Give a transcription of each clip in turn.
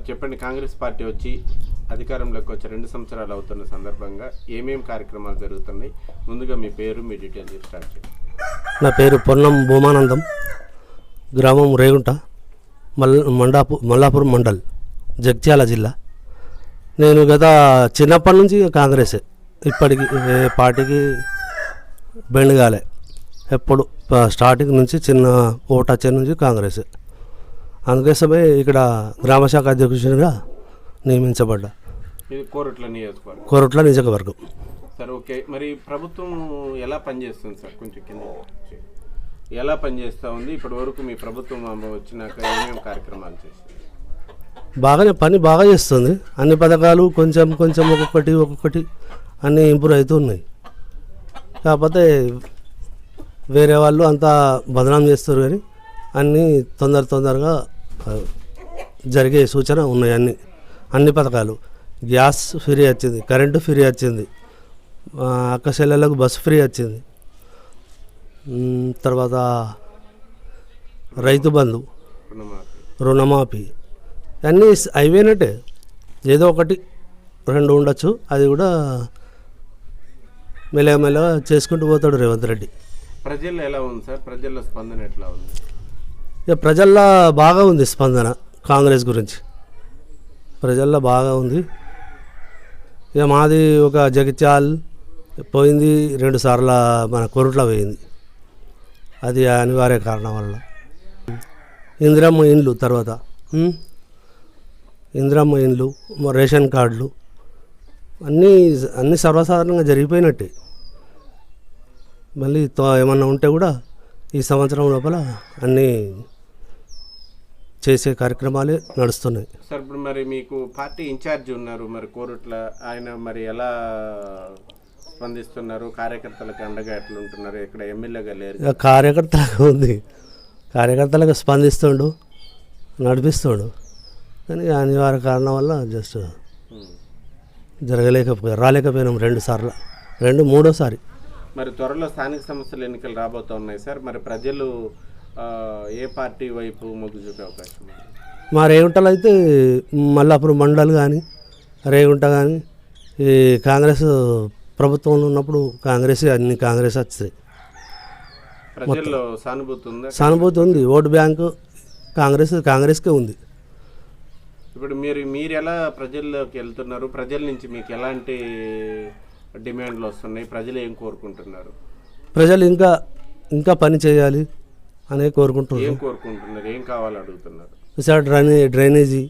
Sir చెప్పండి. Congress party వచ్చి అధికారంలోకి వచ్చి రెండు సంవత్సరాలు అవుతున్న సందర్భంగా ఏమేమి కార్యక్రమాలు జరుగుతున్నాయి? ముందుగా మీ పేరు మీ డీటెయిల్స్ స్టార్ట్ చేయండి. నా పేరు పొన్నం భూమానందం గ్రామం రేగుంట మల్ మండాపు మల్లాపురం మండల్ జగ్త్యాల జిల్లా. నేను గత చిన్నప్పటి నుంచి కాంగ్రెసే. ఇప్పటికి ఏ పార్టీకి బెండ్ కాలే. ఎప్పుడు స్టార్టింగ్ నుంచి చిన్న ఓటచ్చే నుంచి కాంగ్రెసే. అందుకోసమే ఇక్కడ గ్రామశాఖ అధ్యక్షునిగా నియమించబడ్డా కోరట్ల నియోజకవర్గం. కోరట్ల నియోజకవర్గం. Sir okay. మరి ప్రభుత్వం ఎలా పనిచేస్తుంది సార్? కొంచెం కింద. ఎలా పనిచేస్తూ ఉంది? ఇప్పటి వరకు మీ ప్రభుత్వం వచ్చినాక ఏమేమి కార్యక్రమాలు చేసింది? బాగానే పని బాగా చేస్తుంది. అన్ని పథకాలు కొంచెం కొంచెం ఒక్కొక్కటి ఒక్కొక్కటి అన్నీ ఇంప్రూవ్ అవుతూ ఉన్నాయి. కాకపోతే వేరే వాళ్ళు అంతా బదనాం చేస్తారు కానీ అన్నీ తొందర తొందరగా జరిగే సూచన ఉన్నాయి అన్ని. అన్ని పథకాలు. గ్యాస్ ఫ్రీ వచ్చింది కరెంటు ఫ్రీ వచ్చింది అక్క చెల్లెళ్ళకు బస్సు ఫ్రీ వచ్చింది. తర్వాత రైతు బంధు రుణమాఫీ. అన్నీ అయిపోయినట్టే. ఏదో ఒకటి రెండు ఉండొచ్చు అది కూడా మెల్లగా మెల్లగా చేసుకుంటూ పోతాడు రేవంత్ రెడ్డి. ప్రజల్లో ఎలా ఉంది సార్? ప్రజల్లో స్పందన ఎట్లా ఉంది? ప్రజల్లో బాగా ఉంది స్పందన కాంగ్రెస్ గురించి. ప్రజల్లో బాగా ఉంది. ఇక మాది ఒక జగిత్యాల్ పోయింది రెండు సార్ల మన కొరుట్ల పోయింది. అది అనివార్య కారణం వల్ల. ఇందిరమ్మ ఇండ్లు తర్వాత ఇందిరమ్మ ఇండ్లు రేషన్ కార్డులు అన్నీ అన్నీ సర్వసాధారణంగా జరిగిపోయినట్టే. మళ్ళీ ఏమన్నా ఉంటే కూడా ఈ సంవత్సరం లోపల అన్నీ చేసే కార్యక్రమాలే నడుస్తున్నాయి. సార్ ఇప్పుడు మరి మీకు పార్టీ ఇన్ఛార్జ్ ఉన్నారు మరి కోరుట్ల ఆయన మరి ఎలా స్పందిస్తున్నారు? కార్యకర్తలకు అండగా ఎట్లా ఉంటున్నారు ఇక్కడ ఎమ్మెల్యేగా లేరు కార్యకర్తలకు ఉంది. కార్యకర్తలకు స్పందిస్తుండు నడిపిస్తుండు. కానీ అనివార్య కారణం వల్ల జస్ట్. జరగలేకపోయా రాలేకపోయినాం రెండు సార్లు. రెండు మూడోసారి. మరి త్వరలో స్థానిక సంస్థల ఎన్నికలు రాబోతూ ఉన్నాయి సార్. మరి ప్రజలు ఏ పార్టీ వైపు మొగ్గు చూపే అవకాశం మా రేగుంటలో అయితే మల్లాపురం మండల్ కానీ రేగుంట కానీ ఈ కాంగ్రెస్ ప్రభుత్వంలో ఉన్నప్పుడు కాంగ్రెస్ అన్ని కాంగ్రెస్ వచ్చాయి ప్రజల్లో సానుభూతి ఉందా? సానుభూతి ఉంది. ఓటు బ్యాంకు కాంగ్రెస్ కాంగ్రెస్కే ఉంది. ఇప్పుడు మీరు మీరు ఎలా ప్రజల్లోకి వెళ్తున్నారు? ప్రజల నుంచి మీకు ఎలాంటి డిమాండ్లు వస్తున్నాయి? ప్రజలు ఏం కోరుకుంటున్నారు? ప్రజలు ఇంకా ఇంకా పని చేయాలి. అనే కోరుకుంటున్నారు. ఏం కోరుకుంటున్నారు? ఏం కావాలి అడుగుతున్నారు? Sir డ్రైనే drainage.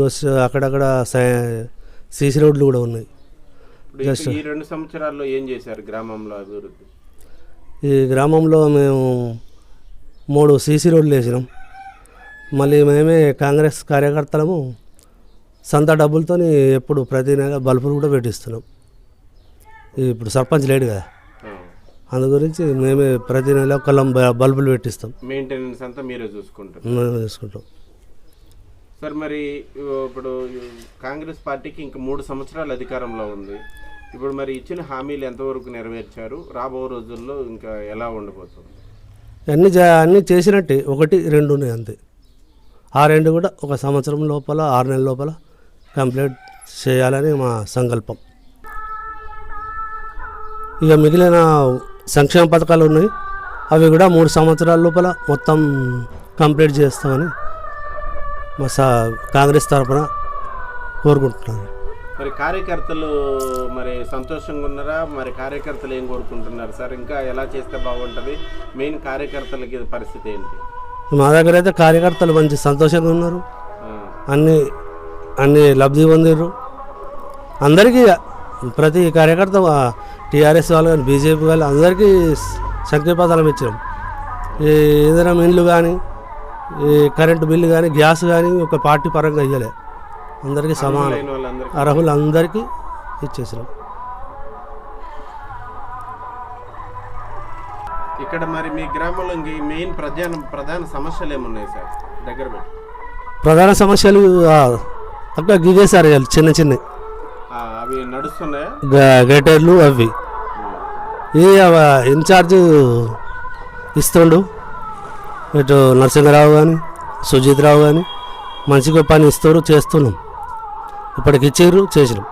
గొస్ అక్కడక్కడ సీసీ రోడ్లు కూడా ఉన్నాయి. ఇప్పుడు ఈ రెండు సంవత్సరాల్లో ఏం చేశారు గ్రామంలో అభివృద్ధి? ఈ గ్రామంలో మేము మూడు సీసీ రోడ్లు వేసినాం. మళ్ళీ మేమే కాంగ్రెస్ కార్యకర్తలము సొంత డబ్బులతో ఎప్పుడు ప్రతి నెల బల్బులు కూడా పెట్టిస్తున్నాం. ఇప్పుడు సర్పంచ్ లేడు కదా. అందు గురించి మేమే ప్రతి నెల కలం బల్బులు పెట్టిస్తాం. మెయింటెనెన్స్ అంతా మీరే చూసుకుంటారు. మేము తీసుకుంటాం సార్ మరి ఇప్పుడు కాంగ్రెస్ పార్టీకి ఇంక మూడు సంవత్సరాలు అధికారంలో ఉంది. ఇప్పుడు మరి ఇచ్చిన హామీలు ఎంతవరకు నెరవేర్చారు? రాబో రోజుల్లో ఇంకా ఎలా ఉండబోతుంది? అన్నీ అన్నీ చేసినట్టే. ఒకటి రెండు ఉన్నాయి అంతే. ఆ రెండు కూడా ఒక సంవత్సరం లోపల ఆరు నెలల లోపల కంప్లీట్ చేయాలని మా సంకల్పం. ఇక మిగిలిన సంక్షేమ పథకాలు ఉన్నాయి. అవి కూడా మూడు సంవత్సరాల లోపల మొత్తం కంప్లీట్ చేస్తామని మా సా కాంగ్రెస్ తరఫున కోరుకుంటున్నాను. మరి కార్యకర్తలు మరి సంతోషంగా ఉన్నారా? మరి కార్యకర్తలు ఏం కోరుకుంటున్నారు? సార్ ఇంకా ఎలా చేస్తే బాగుంటుంది? మెయిన్ కార్యకర్తలకి పరిస్థితి ఏంటి? మా దగ్గర అయితే కార్యకర్తలు మంచి సంతోషంగా ఉన్నారు. అన్ని అన్ని లబ్ధి పొందిర్రు. అందరికీ ప్రతి కార్యకర్త టీఆర్ఎస్ వాళ్ళు కానీ బీజేపీ వాళ్ళు అందరికీ సంఖ్యపదాలం ఇచ్చినాం. ఈ ఇంధనం ఇండ్లు కానీ ఈ కరెంటు బిల్లు కానీ గ్యాస్ కానీ ఒక పార్టీ పరంగా ఇవ్వలే అందరికీ సమానం. అర్హులు అందరికీ ఇచ్చేసినాం. ఇక్కడ మరి మీ గ్రామంలో మెయిన్ ప్రధాన ప్రధాన సమస్యలు ఏమున్నాయి సార్? దగ్గర ప్రధాన సమస్యలు అక్కడ ఇవాళ చిన్న చిన్న ఆ, అవి నడుస్తున్నాయా గేటర్లు అవి. ఈ అవ- ఇన్ఛార్జ్ ఇస్తుండు? ఇటు నరసింహరావు కానీ సుజిత్ రావు కానీ మంచిగా పని ఇస్తారు చేస్తున్నాం. ఇప్పటికి ఇచ్చారు చేసినాం.